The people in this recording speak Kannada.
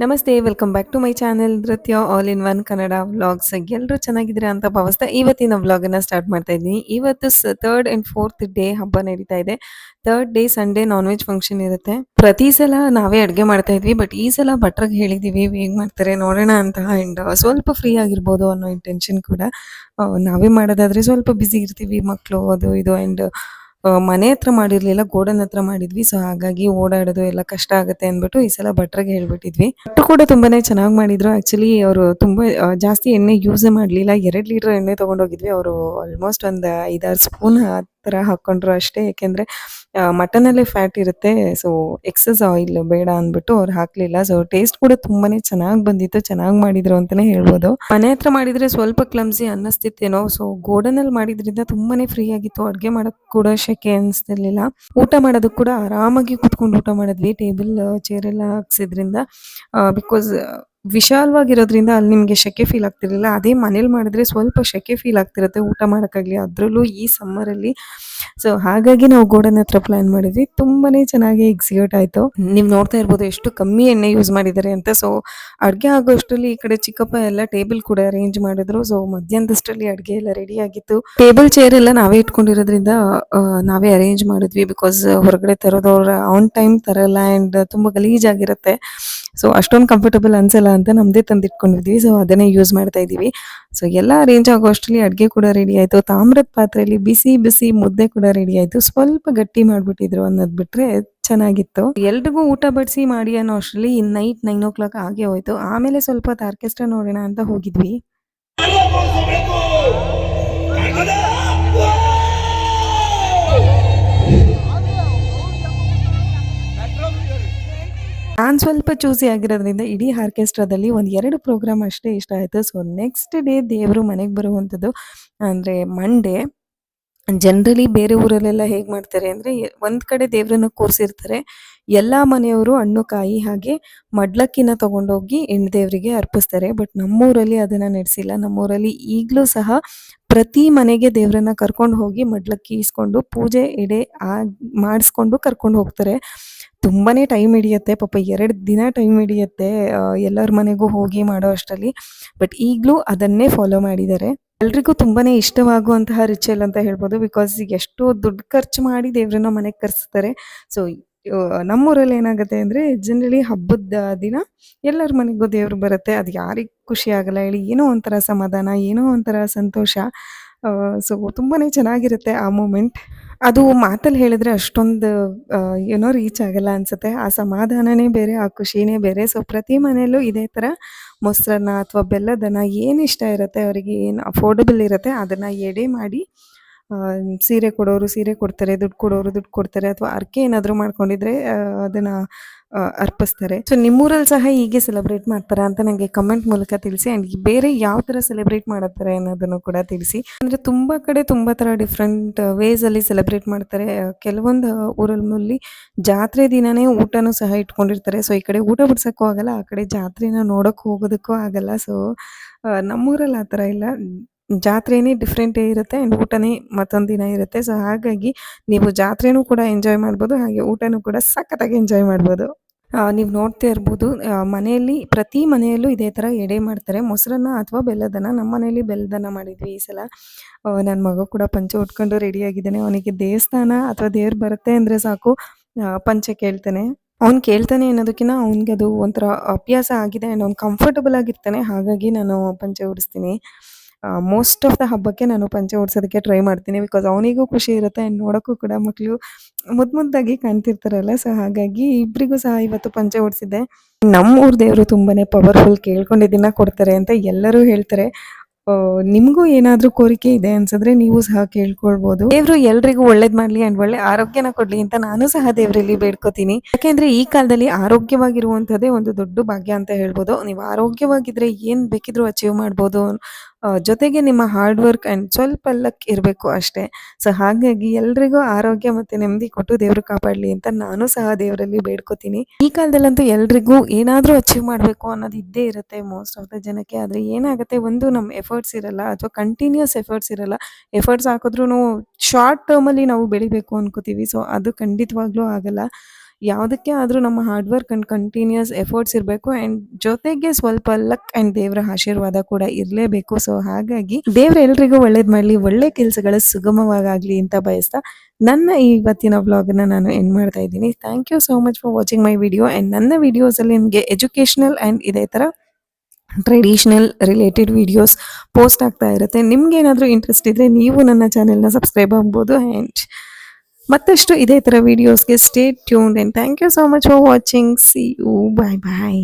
ನಮಸ್ತೆ welcome back to my channel Nritya all in one Kannada vlogs ಎಲ್ಲರೂ ಚೆನ್ನಾಗಿದ್ದೀರಾ ಅಂತ ಭಾವಿಸ್ತಾ ಇವತ್ತಿನ ವ್ಲಾಗನ್ನ ಸ್ಟಾರ್ಟ್ ಮಾಡ್ತಾ ಇದ್ದೀನಿ. ಇವತ್ತು ಥರ್ಡ್ ಅಂಡ್ ಫೋರ್ತ್ ಡೇ ಹಬ್ಬ ನಡೀತಾ ಇದೆ. Third day Sunday non veg function ಇರುತ್ತೆ. ಪ್ರತಿ ಸಲ ನಾವೇ ಅಡುಗೆ ಮಾಡ್ತಾ ಇದ್ವಿ ಬಟ್ ಈ ಸಲ ಭಟ್ರಿಗೆ ಹೇಳಿದೀವಿ, ಹೇಗೆ ಮಾಡ್ತಾರೆ ನೋಡೋಣ ಅಂತ. ಅಂಡ್ ಸ್ವಲ್ಪ ಫ್ರೀ ಆಗಿರ್ಬೋದು ಅನ್ನೋ ಇಂಟೆನ್ಷನ್ ಕೂಡ ನಾವೇ ಮಾಡೋದಾದ್ರೆ ಸ್ವಲ್ಪ ಬ್ಯುಸಿ ಇರ್ತೀವಿ ಮಕ್ಕಳು ಅದು ಇದು. ಅಂಡ್ ಮನೆ ಹತ್ರ ಮಾಡಿರ್ಲಿಲ್ಲ, ಗೋಡನ್ ಹತ್ರ ಮಾಡಿದ್ವಿ. ಸೊ ಹಾಗಾಗಿ ಓಡಾಡೋದು ಎಲ್ಲ ಕಷ್ಟ ಆಗುತ್ತೆ ಅಂದ್ಬಿಟ್ಟು ಈ ಸಲ ಭಟ್ರಿಗೆ ಹೇಳ್ಬಿಟ್ಟಿದ್ವಿ. ಭಟ್ರು ಕೂಡ ತುಂಬಾನೇ ಚೆನ್ನಾಗಿ ಮಾಡಿದ್ರು. ಆಕ್ಚುಲಿ ಅವರು ತುಂಬಾ ಜಾಸ್ತಿ ಎಣ್ಣೆ ಯೂಸ್ ಮಾಡಲಿಲ್ಲ. ಎರಡು ಲೀಟರ್ ಎಣ್ಣೆ ತಗೊಂಡೋಗಿದ್ವಿ. ಅವರು ಆಲ್ಮೋಸ್ಟ್ ಒಂದು ಐದಾರು ಸ್ಪೂನ್ ಥರ ಹಾಕೊಂಡ್ರು ಅಷ್ಟೇ. ಯಾಕೆಂದ್ರೆ ಮಟನ್ ಅಲ್ಲೇ ಫ್ಯಾಟ್ ಇರುತ್ತೆ ಸೊ ಎಕ್ಸಸ್ ಆಯಿಲ್ ಬೇಡ ಅಂದ್ಬಿಟ್ಟು ಅವ್ರು ಹಾಕ್ಲಿಲ್ಲ. ಸೊ ಟೇಸ್ಟ್ ಕೂಡ ತುಂಬಾನೇ ಚೆನ್ನಾಗಿ ಬಂದಿತ್ತು, ಚೆನ್ನಾಗಿ ಮಾಡಿದ್ರು ಅಂತಾನೆ ಹೇಳ್ಬೋದು. ಮನೆ ಹತ್ರ ಮಾಡಿದ್ರೆ ಸ್ವಲ್ಪ ಕ್ಲಮ್ಸಿ ಅನ್ನಿಸ್ತಿತ್ತೇನೋ ಸೊ ಗೋಡನ್ ಅಲ್ಲಿ ಮಾಡಿದ್ರಿಂದ ತುಂಬಾನೇ ಫ್ರೀ ಆಗಿತ್ತು. ಅಡುಗೆ ಮಾಡಕ್ ಕೂಡ ಶೆಕೆ ಅನಿಸ್ತಿರ್ಲಿಲ್ಲ ಊಟ ಮಾಡೋದಕ್ಕೆ ಕೂಡ ಆರಾಮಾಗಿ ಕುತ್ಕೊಂಡು ಊಟ ಮಾಡಿದ್ವಿ. ಟೇಬಲ್ ಚೇರ್ ಎಲ್ಲ ಹಾಕ್ಸಿದ್ರಿಂದ ಬಿಕಾಸ್ ವಿಶಾಲವಾಗಿರೋದ್ರಿಂದ ಅಲ್ಲಿ ನಿಮಗೆ ಶೆಕೆ ಫೀಲ್ ಆಗ್ತಿರಲಿಲ್ಲ. ಅದೇ ಮನೇಲಿ ಮಾಡಿದ್ರೆ ಸ್ವಲ್ಪ ಶೆಕೆ ಫೀಲ್ ಆಗ್ತಿರುತ್ತೆ ಊಟ ಮಾಡೋಕ್ಕಾಗಲಿ. ಅದರಲ್ಲೂ ಈ ಸಮ್ಮರಲ್ಲಿ ಸೊ ಹಾಗಾಗಿ ನಾವು ಗೋಡನ್ ಹತ್ರ ಪ್ಲಾನ್ ಮಾಡಿದ್ವಿ. ತುಂಬಾನೇ ಚೆನ್ನಾಗಿ ಎಕ್ಸಿಕ್ಯೂಟ್ ಆಯ್ತು. ನೀವು ನೋಡ್ತಾ ಇರ್ಬೋದು ಎಷ್ಟು ಕಮ್ಮಿ ಎಣ್ಣೆ ಯೂಸ್ ಮಾಡಿದ್ದಾರೆ ಅಂತ. ಸೊ ಅಡುಗೆ ಆಗೋಷ್ಟರಲ್ಲಿ ಈ ಕಡೆ ಚಿಕ್ಕಪ್ಪ ಎಲ್ಲ ಟೇಬಲ್ ಕೂಡ ಅರೇಂಜ್ ಮಾಡಿದ್ರು. ಸೊ ಮಧ್ಯಾಹ್ನದಷ್ಟರಲ್ಲಿ ಅಡುಗೆ ಎಲ್ಲ ರೆಡಿ ಆಗಿತ್ತು. ಟೇಬಲ್ ಚೇರ್ ಎಲ್ಲ ನಾವೇ ಇಟ್ಕೊಂಡಿರೋದ್ರಿಂದ ನಾವೇ ಅರೇಂಜ್ ಮಾಡಿದ್ವಿ ಬಿಕಾಸ್ ಹೊರಗಡೆ ತರೋದವ್ರ ಆನ್ ಟೈಮ್ ತರಲ್ಲ ಆ್ಯಂಡ್ ತುಂಬಾ ಗಲೀಜಾಗಿರುತ್ತೆ. ಸೊ ಅಷ್ಟೊಂದು ಕಂಫರ್ಟಬಲ್ ಅನ್ಸಲ್ಲ ಅಂತ ನಮ್ದೇ ತಂದಿಟ್ಕೊಂಡಿದ್ವಿ. ಸೊ ಅದನ್ನೇ ಯೂಸ್ ಮಾಡ್ತಾ ಇದ್ದೀವಿ ಸೊ ಎಲ್ಲ ಅರೇಂಜ್ ಆಗೋ ಅಷ್ಟರಲ್ಲಿ ಅಡುಗೆ ಕೂಡ ರೆಡಿ ಆಯ್ತು. ತಾಮ್ರದ ಪಾತ್ರೆಯಲ್ಲಿ ಬಿಸಿ ಬಿಸಿ ಮುದ್ದೆ ಕೂಡ ರೆಡಿ ಆಯ್ತು. ಸ್ವಲ್ಪ ಗಟ್ಟಿ ಮಾಡ್ಬಿಟ್ಟಿದ್ರು ಅನ್ನೋದು ಬಿಟ್ಟರೆ ಚೆನ್ನಾಗಿತ್ತು. ಎಲ್ರಿಗೂ ಊಟ ಬಡಿಸಿ ಮಾಡಿ ಅನ್ನೋ ಅಷ್ಟರಲ್ಲಿ ನೈಟ್ ನೈನ್ ಓ ಕ್ಲಾಕ್ ಆಗೇ ಹೋಯ್ತು. ಆಮೇಲೆ ಸ್ವಲ್ಪ ಆರ್ಕೆಸ್ಟ್ರಾ ನೋಡೋಣ ಅಂತ ಹೋಗಿದ್ವಿ. ನಾನು ಸ್ವಲ್ಪ ಚೂಸಿ ಆಗಿರೋದ್ರಿಂದ ಇಡೀ ಆರ್ಕೆಸ್ಟ್ರಾದಲ್ಲಿ ಒಂದು ಎರಡು ಪ್ರೋಗ್ರಾಮ್ ಅಷ್ಟೇ ಇಷ್ಟ ಆಯಿತು. ಸೊ ನೆಕ್ಸ್ಟ್ ಡೇ ದೇವರು ಮನೆಗೆ ಬರುವಂಥದ್ದು ಅಂದರೆ ಮಂಡೇ ಜನರಲಿ ಬೇರೆ ಊರಲ್ಲೆಲ್ಲ ಹೇಗೆ ಮಾಡ್ತಾರೆ ಅಂದರೆ ಒಂದು ಕಡೆ ದೇವರನ್ನ ಕೂರಿಸಿರ್ತಾರೆ. ಎಲ್ಲ ಮನೆಯವರು ಹಣ್ಣು, ಕಾಯಿ ಹಾಗೆ ಮಡ್ಲಕ್ಕಿನ ತಗೊಂಡೋಗಿ ಹೆಣ್ಣು ದೇವರಿಗೆ ಅರ್ಪಿಸ್ತಾರೆ. ಬಟ್ ನಮ್ಮೂರಲ್ಲಿ ಅದನ್ನು ನಡೆಸಿಲ್ಲ. ನಮ್ಮೂರಲ್ಲಿ ಈಗಲೂ ಸಹ ಪ್ರತಿ ಮನೆಗೆ ದೇವರನ್ನ ಕರ್ಕೊಂಡು ಹೋಗಿ ಮಡ್ಲಕ್ಕಿ ಇಸ್ಕೊಂಡು ಪೂಜೆ, ಎಡೆ ಆ ಮಾಡಿಸ್ಕೊಂಡು ಕರ್ಕೊಂಡು ಹೋಗ್ತಾರೆ. ತುಂಬಾನೇ ಟೈಮ್ ಹಿಡಿಯುತ್ತೆ, ಪಾಪ ಎರಡು ದಿನ ಟೈಮ್ ಹಿಡಿಯುತ್ತೆ ಎಲ್ಲರ ಮನೆಗೂ ಹೋಗಿ ಮಾಡೋ ಅಷ್ಟರಲ್ಲಿ. ಬಟ್ ಈಗಲೂ ಅದನ್ನೇ ಫಾಲೋ ಮಾಡಿದ್ದಾರೆ. ಎಲ್ರಿಗೂ ತುಂಬಾ ಇಷ್ಟವಾಗುವಂತಹ ರಿಚುವಲ್ ಅಂತ ಹೇಳ್ಬೋದು ಬಿಕಾಸ್ ಎಷ್ಟೋ ದುಡ್ಡು ಖರ್ಚು ಮಾಡಿ ದೇವ್ರನ್ನ ಮನೆಗೆ ಕರೆಸ್ತಾರೆ. ಸೊ ನಮ್ಮೂರಲ್ಲಿ ಏನಾಗುತ್ತೆ ಅಂದರೆ ಜನರಲಿ ಹಬ್ಬದ ದಿನ ಎಲ್ಲರ ಮನೆಗೂ ದೇವ್ರು ಬರುತ್ತೆ. ಅದು ಯಾರಿಗೆ ಖುಷಿ ಆಗಲ್ಲ ಹೇಳಿ, ಏನೋ ಒಂಥರ ಸಮಾಧಾನ, ಏನೋ ಒಂಥರ ಸಂತೋಷ. ಸೊ ತುಂಬಾ ಚೆನ್ನಾಗಿರುತ್ತೆ ಆ ಮೂಮೆಂಟ್ ಅದು ಮಾತಲ್ಲಿ ಹೇಳಿದ್ರೆ ಅಷ್ಟೊಂದು ಏನೋ ರೀಚ್ ಆಗಲ್ಲ ಅನ್ಸುತ್ತೆ. ಆ ಸಮಾಧಾನನೇ ಬೇರೆ, ಆ ಖುಷಿನೇ ಬೇರೆ. ಸೊ ಪ್ರತಿ ಮನೆಯಲ್ಲೂ ಇದೇ ಥರ ಮೊಸರನ್ನ ಅಥವಾ ಬೆಲ್ಲದನ್ನ ಏನು ಇಷ್ಟ ಇರುತ್ತೆ, ಅವರಿಗೆ ಏನು ಅಫೋರ್ಡಬಲ್ ಇರುತ್ತೆ, ಅದನ್ನು ಎಡೆ ಮಾಡಿ ಸೀರೆ ಕೊಡೋರು ಸೀರೆ ಕೊಡ್ತಾರೆ, ದುಡ್ಡು ಕೊಡೋರು ದುಡ್ಡು ಕೊಡ್ತಾರೆ, ಅಥವಾ ಅರ್ಕೆ ಏನಾದರೂ ಮಾಡ್ಕೊಂಡಿದ್ರೆ ಅದನ್ನು ಅರ್ಪಿಸ್ತಾರೆ. ಸೊ ನಿಮ್ಮೂರಲ್ಲಿ ಸಹ ಹೀಗೆ ಸೆಲೆಬ್ರೇಟ್ ಮಾಡ್ತಾರೆ ಅಂತ ನನಗೆ ಕಮೆಂಟ್ ಮೂಲಕ ತಿಳಿಸಿ ಆ್ಯಂಡ್ ಬೇರೆ ಯಾವ ಥರ ಸೆಲೆಬ್ರೇಟ್ ಮಾಡತ್ತಾರೆ ಅನ್ನೋದನ್ನು ಕೂಡ ತಿಳಿಸಿ. ಅಂದರೆ ತುಂಬ ಕಡೆ ತುಂಬ ಥರ ಡಿಫ್ರೆಂಟ್ ವೇಸಲ್ಲಿ ಸೆಲೆಬ್ರೇಟ್ ಮಾಡ್ತಾರೆ. ಕೆಲವೊಂದು ಊರಲ್ಲಿ ಜಾತ್ರೆ ದಿನನೇ ಊಟನೂ ಸಹ ಇಟ್ಕೊಂಡಿರ್ತಾರೆ. ಸೊ ಈ ಕಡೆ ಊಟ ಬಿಡ್ಸೋಕ್ಕೂ ಆಗಲ್ಲ, ಆ ಕಡೆ ಜಾತ್ರೆನ ನೋಡೋಕೆ ಹೋಗೋದಕ್ಕೂ ಆಗಲ್ಲ. ಸೊ ನಮ್ಮೂರಲ್ಲಿ ಆ ಥರ ಇಲ್ಲ. ಜಾತ್ರೆನೇ ಡಿಫ್ರೆಂಟೇ ಇರುತ್ತೆ ಆ್ಯಂಡ್ ಊಟನೇ ಮತ್ತೊಂದು ದಿನ ಇರುತ್ತೆ. ಸೊ ಹಾಗಾಗಿ ನೀವು ಜಾತ್ರೆನೂ ಕೂಡ ಎಂಜಾಯ್ ಮಾಡ್ಬೋದು, ಹಾಗೆ ಊಟನೂ ಕೂಡ ಸಖತ್ತಾಗಿ ಎಂಜಾಯ್ ಮಾಡ್ಬೋದು. ನೀವು ನೋಡ್ತಾ ಇರ್ಬೋದು ಮನೆಯಲ್ಲಿ ಪ್ರತಿ ಮನೆಯಲ್ಲೂ ಇದೇ ಥರ ಎಡೆ ಮಾಡ್ತಾರೆ. ಮೊಸರನ್ನ ಅಥವಾ ಬೆಲ್ಲದನ್ನ ನಮ್ಮ ಮನೆಯಲ್ಲಿ ಬೆಲ್ಲದನ್ನ ಮಾಡಿದ್ವಿ ಈ ಸಲ. ನನ್ನ ಮಗ ಕೂಡ ಪಂಚೆ ಉಟ್ಕೊಂಡು ರೆಡಿ ಆಗಿದ್ದಾನೆ. ಅವನಿಗೆ ದೇವಸ್ಥಾನ ಅಥವಾ ದೇವ್ರು ಬರುತ್ತೆ ಅಂದರೆ ಸಾಕು. ಪಂಚೆ ಕೇಳ್ತಾನೆ. ಅವ್ನು ಕೇಳ್ತಾನೆ ಅನ್ನೋದಕ್ಕಿಂತ ಅವ್ನಿಗೆ ಅದು ಒಂಥರ ಅಭ್ಯಾಸ ಆಗಿದೆ ಆ್ಯಂಡ್ ಅವ್ನು ಕಂಫರ್ಟಬಲ್ ಆಗಿರ್ತಾನೆ. ಹಾಗಾಗಿ ನಾನು ಪಂಚೆ ಉಡಿಸ್ತೀನಿ. ಮೋಸ್ಟ್ ಆಫ್ ದ ಹಬ್ಬಕ್ಕೆ ನಾನು ಪಂಚೆ ಓಡಿಸೋದಕ್ಕೆ ಟ್ರೈ ಮಾಡ್ತೀನಿ ಬಿಕಾಸ್ ಅವನಿಗೂ ಖುಷಿ ಇರುತ್ತೆ ಆ್ಯಂಡ್ ನೋಡೋಕ್ಕೂ ಕೂಡ ಮಕ್ಕಳು ಮುದ್ದು ಮುದ್ದಾಗಿ ಕಾಣ್ತಿರ್ತಾರಲ್ಲ ಸೊ ಹಾಗಾಗಿ ಇಬ್ಬರಿಗೂ ಸಹ ಇವತ್ತು ಪಂಚೆ ಓಡಿಸಿದ್ದೆ ನಮ್ಮ ಊರ ದೇವರು ತುಂಬಾನೇ ಪವರ್ಫುಲ್ ಕೇಳ್ಕೊಂಡಿದ್ದನ್ನ ಕೊಡ್ತಾರೆ ಅಂತ ಎಲ್ಲರೂ ಹೇಳ್ತಾರೆ. ನಿಮಗೂ ಏನಾದರೂ ಕೋರಿಕೆ ಇದೆ ಅನ್ಸಿದ್ರೆ ನೀವು ಸಹ ಕೇಳ್ಕೊಳ್ಬೋದು. ದೇವರು ಎಲ್ರಿಗೂ ಒಳ್ಳೇದು ಮಾಡ್ಲಿ ಅಂಡ್ ಒಳ್ಳೆ ಆರೋಗ್ಯನ ಕೊಡ್ಲಿ ಅಂತ ನಾನು ಸಹ ದೇವರಲ್ಲಿ ಬೇಡ್ಕೋತೀನಿ. ಯಾಕೆಂದ್ರೆ ಈ ಕಾಲದಲ್ಲಿ ಆರೋಗ್ಯವಾಗಿರುವಂಥದ್ದೇ ಒಂದು ದೊಡ್ಡ ಭಾಗ್ಯ ಅಂತ ಹೇಳ್ಬೋದು. ನೀವು ಆರೋಗ್ಯವಾಗಿದ್ರೆ ಏನ್ ಬೇಕಿದ್ರೂ ಅಚೀವ್ ಮಾಡ್ಬೋದು. ಜೊತೆಗೆ ನಿಮ್ಮ ಹಾರ್ಡ್ ವರ್ಕ್ ಅಂಡ್ ಸ್ವಲ್ಪ ಲಕ್ ಇರಬೇಕು ಅಷ್ಟೇ. ಸೊ ಹಾಗಾಗಿ ಎಲ್ರಿಗೂ ಆರೋಗ್ಯ ಮತ್ತೆ ನೆಮ್ಮದಿ ಕೊಟ್ಟು ದೇವರು ಕಾಪಾಡಲಿ ಅಂತ ನಾನು ಸಹ ದೇವರಲ್ಲಿ ಬೇಡ್ಕೋತೀನಿ. ಈ ಕಾಲದಲ್ಲಂತೂ ಎಲ್ರಿಗೂ ಏನಾದರೂ ಅಚೀವ್ ಮಾಡಬೇಕು ಅನ್ನೋದು ಇದ್ದೇ ಇರುತ್ತೆ ಮೋಸ್ಟ್ ಆಫ್ ದ ಜನಕ್ಕೆ. ಆದ್ರೆ ಏನಾಗುತ್ತೆ, ಒಂದು ನಮ್ಮ ಎಫರ್ಟ್ಸ್ ಇರಲ್ಲ ಅಥವಾ ಕಂಟಿನ್ಯೂಸ್ ಎಫರ್ಟ್ಸ್ ಇರಲ್ಲ. ಎಫರ್ಟ್ಸ್ ಹಾಕಿದ್ರು ಶಾರ್ಟ್ ಟರ್ಮಲ್ಲಿ ನಾವು ಬೆಳಿಬೇಕು ಅನ್ಕೋತೀವಿ. ಸೊ ಅದು ಖಂಡಿತವಾಗ್ಲೂ ಆಗಲ್ಲ. ಯಾವುದಕ್ಕೆ ಆದರೂ ನಮ್ಮ hard work and continuous efforts ಇರಬೇಕು ಆ್ಯಂಡ್ ಜೊತೆಗೆ ಸ್ವಲ್ಪ ಲಕ್ ಆ್ಯಂಡ್ ದೇವರ ಆಶೀರ್ವಾದ ಕೂಡ ಇರಲೇಬೇಕು. ಸೊ ಹಾಗಾಗಿ ದೇವ್ರ ಎಲ್ರಿಗೂ ಒಳ್ಳೇದು ಮಾಡಲಿ, ಒಳ್ಳೆ ಕೆಲಸಗಳು ಸುಗಮವಾಗಲಿ ಅಂತ ಬಯಸ್ತಾ ನನ್ನ ಇವತ್ತಿನ ವ್ಲಾಗನ್ನು ನಾನು ಎಂಡ್ ಮಾಡ್ತಾ ಇದ್ದೀನಿ. Thank you so much for watching my video and ನನ್ನ ವಿಡಿಯೋಸಲ್ಲಿ ನಿಮಗೆ ಎಜುಕೇಷನಲ್ ಆ್ಯಂಡ್ ಇದೇ ಥರ ಟ್ರೆಡಿಷ್ನಲ್ ರಿಲೇಟೆಡ್ ವಿಡಿಯೋಸ್ ಪೋಸ್ಟ್ ಆಗ್ತಾ ಇರುತ್ತೆ. ನಿಮ್ಗೆ ಏನಾದರೂ ಇಂಟ್ರೆಸ್ಟ್ ಇದ್ದರೆ ನೀವು ನನ್ನ ಚಾನೆಲ್ನ ಸಬ್ಸ್ಕ್ರೈಬ್ ಆಗ್ಬೋದು ಆ್ಯಂಡ್ ಮತ್ತಷ್ಟು ಇದೇ ಥರ ವೀಡಿಯೋಸ್ಗೆ stay tune and thank you so much for watching see you bye bye